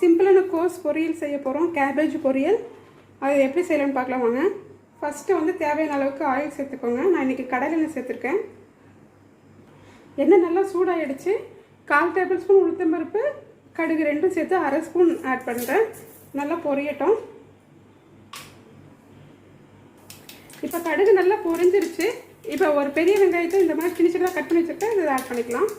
சிம்பிளான கோர்ஸ் பொரியல் செய்ய போகிறோம் கேபேஜ் பொரியல். அது எப்படி செய்யலாம்னு பார்க்கலாம் வாங்க. ஃபஸ்ட்டு வந்து தேவையான அளவுக்கு ஆயில் சேர்த்துக்கோங்க. நான் இன்றைக்கி கடலெண்ணெய் சேர்த்துருக்கேன். எண்ணெய் நல்லா சூடாகிடுச்சு கால் டேபிள் ஸ்பூன் உளுத்தம்பருப்பு கடுகு ரெண்டும் சேர்த்து அரை ஸ்பூன் ஆட் பண்ணுறேன் நல்லா பொரியட்டும். இப்போ கடுகு நல்லா பொரிஞ்சிருச்சு. இப்போ ஒரு பெரிய வெங்காயத்தை இந்த மாதிரி சின்ன சின்னதாக கட் பண்ணி வச்சுருக்கேன். இதை ஆட் பண்ணிக்கலாம்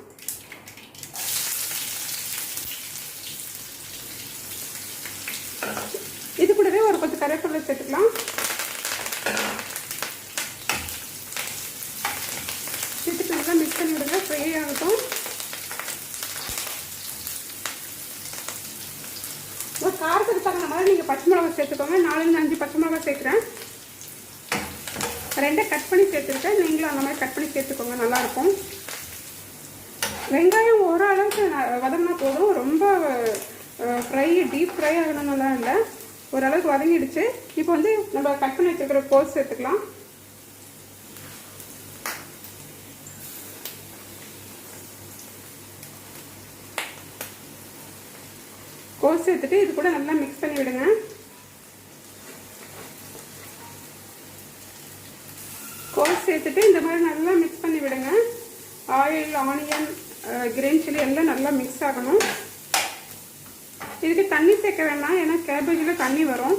இது கூடவே ஒரு கொஞ்சம் கருவேப்பிலை சேர்த்துக்கலாம். சேர்த்துட்டு நல்லா மிக்ஸ் பண்ணி விடுங்க ஃப்ரை ஆகட்டும். ஒரு காரத்துக்கு தகுந்த மாதிரி நீங்கள் பச்சை மிளகா சேர்த்துக்கோங்க. நாலுலேருந்து அஞ்சு பச்சை மிளகா சேர்க்குறேன். ரெண்டை கட் பண்ணி சேர்த்துருக்கேன் நீங்களும் அந்த மாதிரி கட் பண்ணி சேர்த்துக்கோங்க நல்லாயிருக்கும். வெங்காயம் ஓரளவுக்கு வதங்கினா போதும். ரொம்ப ஃப்ரை டீப் ஃப்ரை ஆகணும்னுலாம் இல்லை. ஓரளவுக்கு வதங்கிடுச்சு. இப்போ வந்து நம்ம கட் பண்ணி வச்சுருக்கிற கோஸ் சேர்த்துக்கலாம் கோஸ் சேர்த்துட்டு இது கூட நல்லா மிக்ஸ் பண்ணி விடுங்க. கோஸ் சேர்த்துட்டு இந்த மாதிரி நல்லா மிக்ஸ் பண்ணி விடுங்க. ஆயில் ஆனியன் கிரீன் சில்லி எல்லாம் நல்லா மிக்ஸ் ஆகணும். இதுக்கு தண்ணி சேர்க்க வேண்டாம் ஏன்னா கேபேஜில் தண்ணி வரும்.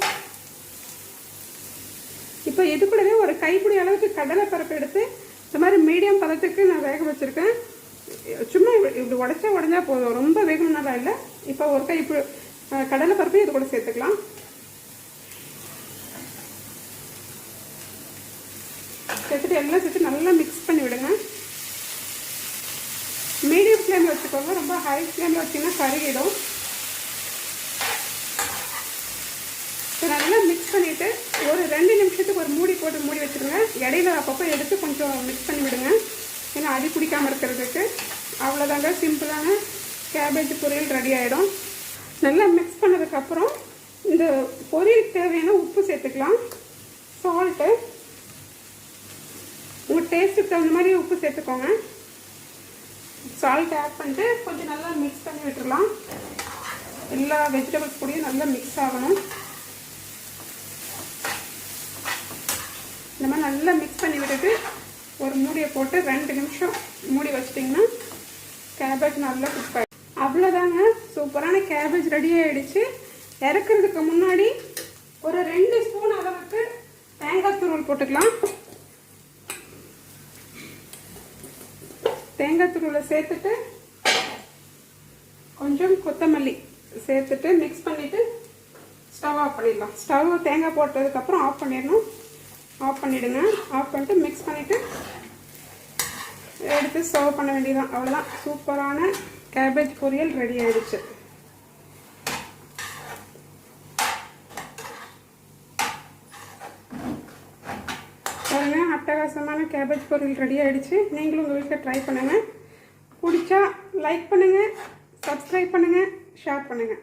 இப்போ இது கூடவே ஒரு கைப்பிடி அளவுக்கு கடலை பருப்பு எடுத்து இந்த மாதிரி மீடியம் பதத்துக்கு நான் வேக வச்சுருக்கேன். சும்மா இப்படி உடச்சா உடஞ்சா போதும். ரொம்ப வேகணும்னாலாம் இல்லை. இப்போ ஒரு கைப்பு கடலை பருப்பு இது கூட சேர்த்துக்கலாம். சேர்த்துட்டு எல்லாம் சேர்த்து நல்லா மிக்ஸ் பண்ணி விடுங்க. மீடியம் ஃப்ளேமில் வச்சுக்கோங்க. ரொம்ப ஹை ஃப்ளேமில் வச்சிங்கன்னா கருகிடும் இப்போ நல்லா மிக்ஸ் பண்ணிவிட்டு ஒரு ரெண்டு நிமிஷத்துக்கு ஒரு மூடி போட்டு மூடி வச்சுருங்க. இடையில அப்பப்போ எடுத்து கொஞ்சம் மிக்ஸ் பண்ணி விடுங்க. ஏன்னா அடி பிடிக்காமல் இருக்கிறதுக்கு. அவ்வளோதாங்க சிம்பிளான கேபேஜ் பொரியல் ரெடி ஆகிடும் நல்லா மிக்ஸ் பண்ணதுக்கப்புறம் இந்த பொரியலுக்கு தேவையான உப்பு சேர்த்துக்கலாம். சால்ட்டு உங்கள் டேஸ்ட்டுக்கு தகுந்த மாதிரி உப்பு சேர்த்துக்கோங்க. சால்ட் ஆட் பண்ணிட்டு கொஞ்சம் நல்லா மிக்ஸ் பண்ணி விட்டுடலாம் எல்லா வெஜிடபிள்ஸ் கூடயும் நல்லா மிக்ஸ் ஆகணும். இந்த மாதிரி நல்லா மிக்ஸ் பண்ணி விட்டுட்டு ஒரு மூடியை போட்டு ரெண்டு நிமிஷம் மூடி வச்சிட்டிங்கன்னா கேபேஜ் நல்லா குக் ஆகிடும் அவ்வளோதாங்க சூப்பரான கேபேஜ் ரெடி ஆகிடுச்சு இறக்குறதுக்கு முன்னாடி ஒரு ரெண்டு ஸ்பூன் அளவுக்கு தேங்காய் துருவல் போட்டுக்கலாம். தேங்காய் துருவலை சேர்த்துட்டு கொஞ்சம் கொத்தமல்லி சேர்த்துட்டு மிக்ஸ் பண்ணிவிட்டு ஸ்டவ் ஆஃப் பண்ணிடலாம். ஸ்டவ் தேங்காய் போட்டதுக்கப்புறம் ஆஃப் பண்ணிடணும். ஆஃப் பண்ணிவிடுங்க ஆஃப் பண்ணிட்டு மிக்ஸ் பண்ணிவிட்டு எடுத்து சர்வ் பண்ண வேண்டியதான் அவ்வளோதான் சூப்பரான கேபேஜ் பொரியல் ரெடி ஆயிடுச்சு. பாருங்க அட்டகாசமான கேபேஜ் பொரியல் ரெடி ஆகிடுச்சு நீங்களும் உங்கள் வீட்டில் ட்ரை பண்ணுங்கள் பிடிச்சா லைக் பண்ணுங்கள் சப்ஸ்கிரைப் பண்ணுங்கள் ஷேர் பண்ணுங்கள்